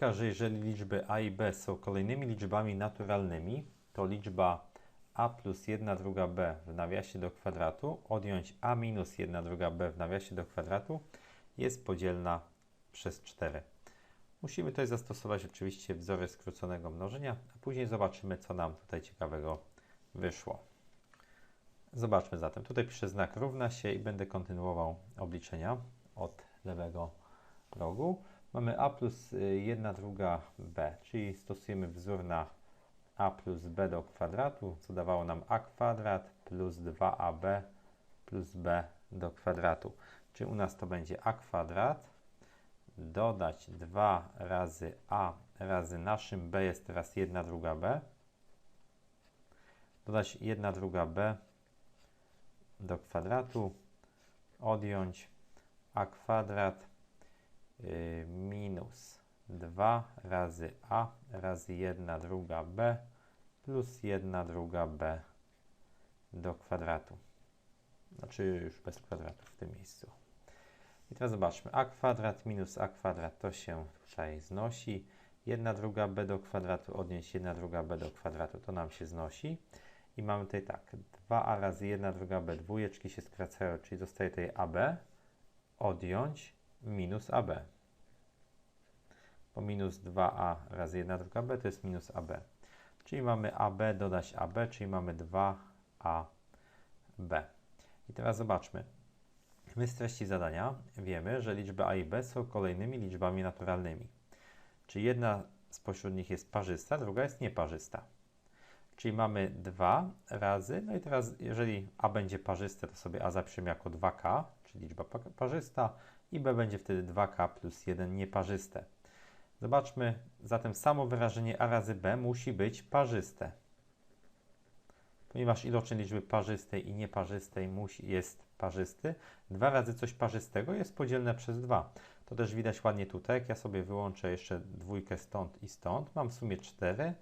że jeżeli liczby a i b są kolejnymi liczbami naturalnymi, to liczba a plus 1 druga b w nawiasie do kwadratu odjąć a minus 1 druga b w nawiasie do kwadratu jest podzielna przez 4. Musimy tutaj zastosować oczywiście wzory skróconego mnożenia, a później zobaczymy, co nam tutaj ciekawego wyszło. Zobaczmy zatem. Tutaj piszę znak równa się i będę kontynuował obliczenia od lewego rogu. Mamy a plus 1 druga b, czyli stosujemy wzór na a plus b do kwadratu, co dawało nam a kwadrat plus 2ab plus b do kwadratu. Czyli u nas to będzie a kwadrat? Dodać 2 razy a razy naszym b jest teraz 1 druga b. Dodać 1 druga b do kwadratu. Odjąć a kwadrat y, minus 2 razy a razy 1 druga b plus 1 druga b do kwadratu. Znaczy już bez kwadratu w tym miejscu. I teraz zobaczmy. a kwadrat minus a kwadrat to się tutaj znosi. 1 druga b do kwadratu odnieść 1 druga b do kwadratu to nam się znosi. I mamy tutaj tak, 2a razy 1 druga b, dwójeczki się skracają, czyli zostaje tutaj ab, odjąć minus ab. Bo minus 2a razy 1 druga b to jest minus ab. Czyli mamy ab dodać ab, czyli mamy 2ab. I teraz zobaczmy. My z treści zadania wiemy, że liczby a i b są kolejnymi liczbami naturalnymi. Czy jedna spośród nich jest parzysta, druga jest nieparzysta. Czyli mamy 2 razy, no i teraz jeżeli a będzie parzyste, to sobie a zapiszemy jako 2k, czyli liczba parzysta i b będzie wtedy 2k plus 1 nieparzyste. Zobaczmy, zatem samo wyrażenie a razy b musi być parzyste. Ponieważ iloczyn liczby parzystej i nieparzystej musi, jest parzysty, 2 razy coś parzystego jest podzielne przez 2. To też widać ładnie tutaj, jak ja sobie wyłączę jeszcze dwójkę stąd i stąd, mam w sumie 4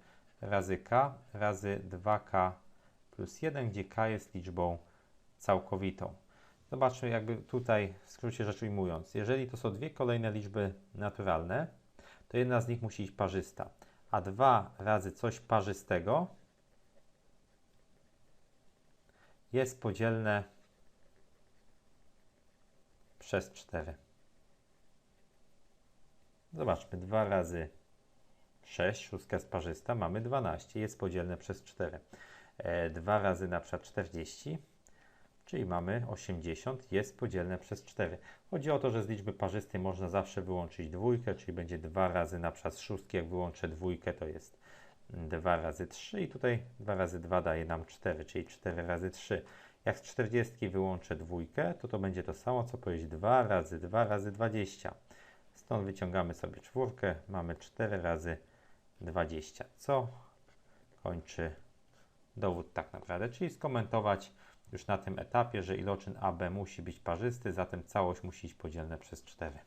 razy k razy 2k plus 1, gdzie k jest liczbą całkowitą. Zobaczmy jakby tutaj w skrócie rzecz ujmując. Jeżeli to są dwie kolejne liczby naturalne, to jedna z nich musi być parzysta. A 2 razy coś parzystego jest podzielne przez 4. Zobaczmy, 2 razy 6, szóstka jest parzysta, mamy 12, jest podzielne przez 4. 2 e, razy na przykład 40, czyli mamy 80, jest podzielne przez 4. Chodzi o to, że z liczby parzystej można zawsze wyłączyć dwójkę, czyli będzie 2 razy na przykład z jak wyłączę dwójkę, to jest 2 razy 3 i tutaj 2 razy 2 daje nam 4, czyli 4 razy 3. Jak z 40 wyłączę dwójkę, to to będzie to samo, co powiedzieć 2 razy 2 razy 20. Stąd wyciągamy sobie czwórkę, mamy 4 razy 20. 20, co kończy dowód tak naprawdę, czyli skomentować już na tym etapie, że iloczyn AB musi być parzysty, zatem całość musi być podzielna przez 4.